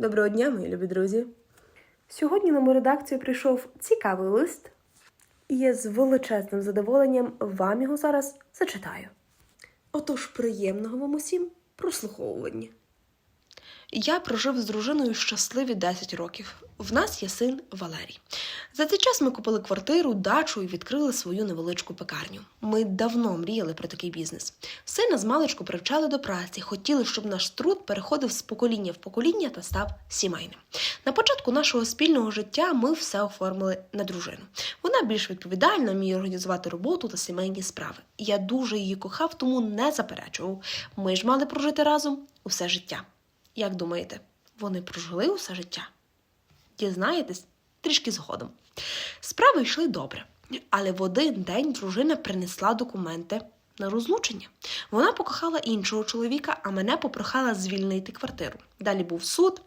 Доброго дня, мої любі друзі. Сьогодні на мою редакцію прийшов цікавий лист, і я з величезним задоволенням вам його зараз зачитаю. Отож, приємного вам усім прослуховування. Я прожив з дружиною щасливі 10 років. В нас є син Валерій. За цей час ми купили квартиру, дачу і відкрили свою невеличку пекарню. Ми давно мріяли про такий бізнес. Сина з маличку привчали до праці, хотіли, щоб наш труд переходив з покоління в покоління та став сімейним. На початку нашого спільного життя ми все оформили на дружину. Вона більш відповідальна, вміє організувати роботу та сімейні справи. Я дуже її кохав, тому не заперечував. Ми ж мали прожити разом усе життя. Як думаєте, вони прожили усе життя? Дізнаєтесь трішки згодом. Справи йшли добре, але в один день дружина принесла документи на розлучення. Вона покохала іншого чоловіка, а мене попрохала звільнити квартиру. Далі був суд.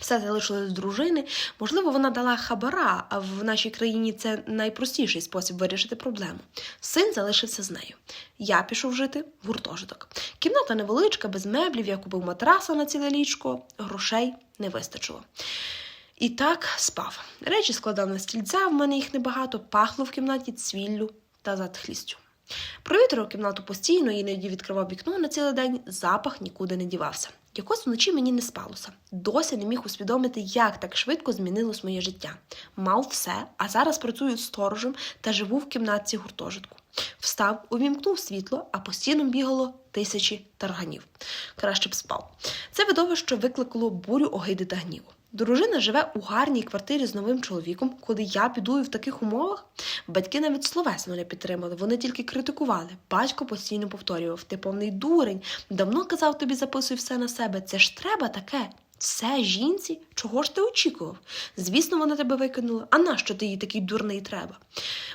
Все залишилось з дружини. Можливо, вона дала хабара, а в нашій країні це найпростіший спосіб вирішити проблему. Син залишився з нею. Я пішов жити в гуртожиток. Кімната невеличка, без меблів, я купив матраса на ціле ліжко, грошей не вистачило. І так спав. Речі складав на стільця, в мене їх небагато, пахло в кімнаті цвіллю та затхлістю. Провітрив кімнату постійно, іноді відкривав вікно на цілий день, запах нікуди не дівався. Якось вночі мені не спалося. Досі не міг усвідомити, як так швидко змінилось моє життя. Мав все, а зараз працюю сторожем та живу в кімнатці гуртожитку. Встав, увімкнув світло, а по стінам бігало тисячі тарганів. Краще б спав. Це видовище викликало бурю огиди та гніву. Дружина живе у гарній квартирі з новим чоловіком, коли я бідую в таких умовах. Батьки навіть словесно не підтримали, вони тільки критикували. Батько постійно повторював: ти повний дурень, давно казав тобі записуй все на себе. Це ж треба таке. Все жінці, чого ж ти очікував? Звісно, вона тебе викинула. А нащо ти їй такий дурний треба?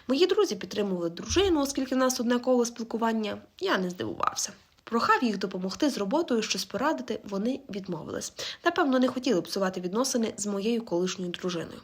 Мої друзі підтримували дружину, оскільки в нас одне коло спілкування. Я не здивувався. Прохав їх допомогти з роботою, щось порадити, вони відмовились. Напевно, не хотіли псувати відносини з моєю колишньою дружиною.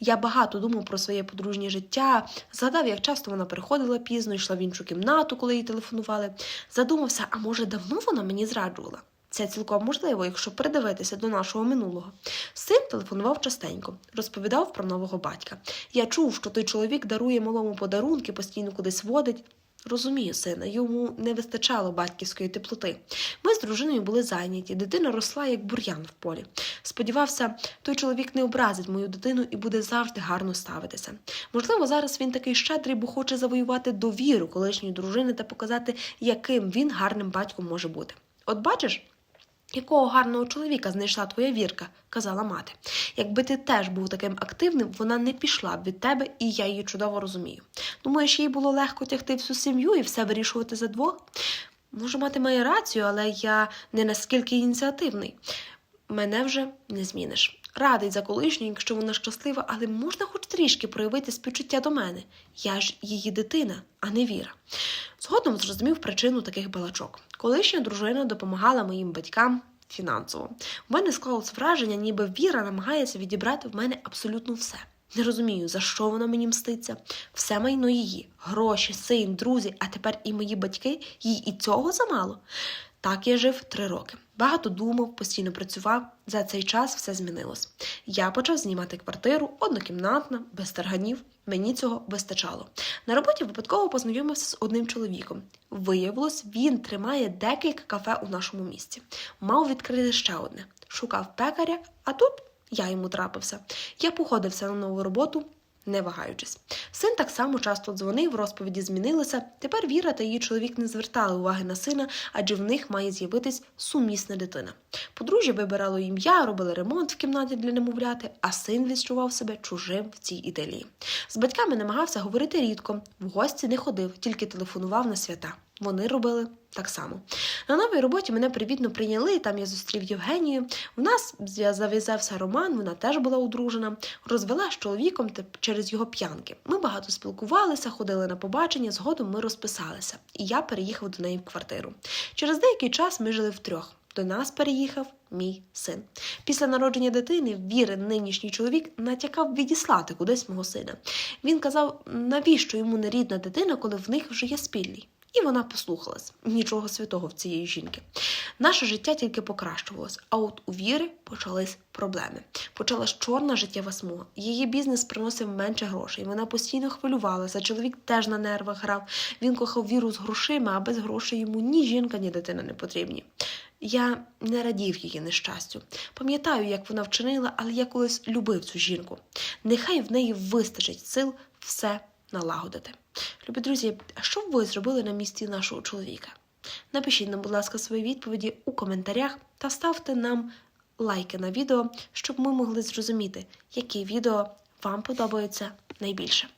Я багато думав про своє подружнє життя, згадав, як часто вона приходила пізно, йшла в іншу кімнату, коли їй телефонували. Задумався, а може, давно вона мені зраджувала? Це цілком можливо, якщо придивитися до нашого минулого. Син телефонував частенько, розповідав про нового батька. Я чув, що той чоловік дарує малому подарунки, постійно кудись водить. Розумію, сина, йому не вистачало батьківської теплоти. Ми з дружиною були зайняті, дитина росла як бур'ян в полі. Сподівався, той чоловік не образить мою дитину і буде завжди гарно ставитися. Можливо, зараз він такий щедрий, бо хоче завоювати довіру колишньої дружини та показати, яким він гарним батьком може бути. От бачиш. Якого гарного чоловіка знайшла твоя вірка, казала мати. Якби ти теж був таким активним, вона не пішла б від тебе, і я її чудово розумію. Думаєш, їй було легко тягти всю сім'ю і все вирішувати за двох? Може, мати має рацію, але я не наскільки ініціативний. Мене вже не зміниш. Радий за колишню, якщо вона щаслива, але можна хоч трішки проявити співчуття до мене. Я ж її дитина, а не віра. Згодом зрозумів причину таких балачок. Колишня дружина допомагала моїм батькам фінансово. У мене склалось враження, ніби віра намагається відібрати в мене абсолютно все. Не розумію, за що вона мені мститься. Все майно її, гроші, син, друзі, а тепер і мої батьки, їй і цього замало. Так я жив три роки. Багато думав, постійно працював. За цей час все змінилось. Я почав знімати квартиру, однокімнатна, без тарганів. Мені цього вистачало. На роботі випадково познайомився з одним чоловіком. Виявилось, він тримає декілька кафе у нашому місті. Мав відкрити ще одне. Шукав пекаря, а тут я йому трапився. Я погодився на нову роботу, не вагаючись. Син так само часто дзвонив, розповіді змінилися. Тепер Віра та її чоловік не звертали уваги на сина, адже в них має з'явитись сумісна дитина. Подружжя вибирало ім'я, робили ремонт в кімнаті для немовляти, а син відчував себе чужим в цій іделії. З батьками намагався говорити рідко, в гості не ходив, тільки телефонував на свята. Вони робили так само. На новій роботі мене привітно прийняли. Там я зустрів Євгенію. У нас зав'язався роман, вона теж була одружена, розвела з чоловіком через його п'янки. Ми багато спілкувалися, ходили на побачення, згодом ми розписалися, і я переїхав до неї в квартиру. Через деякий час ми жили втрьох. До нас переїхав мій син. Після народження дитини вірен нинішній чоловік натякав відіслати кудись мого сина. Він казав, навіщо йому нерідна дитина, коли в них вже є спільний. І вона послухалась. Нічого святого в цієї жінки. Наше життя тільки покращувалось, а от у Віри почались проблеми. Почалась чорна життєва смуга. Її бізнес приносив менше грошей. Вона постійно хвилювалася. Чоловік теж на нервах грав. Він кохав віру з грошима, а без грошей йому ні жінка, ні дитина не потрібні. Я не радів її нещастю. Пам'ятаю, як вона вчинила, але я колись любив цю жінку. Нехай в неї вистачить сил все налагодити. Любі друзі, а що б ви зробили на місці нашого чоловіка? Напишіть нам, будь ласка, свої відповіді у коментарях та ставте нам лайки на відео, щоб ми могли зрозуміти, які відео вам подобаються найбільше.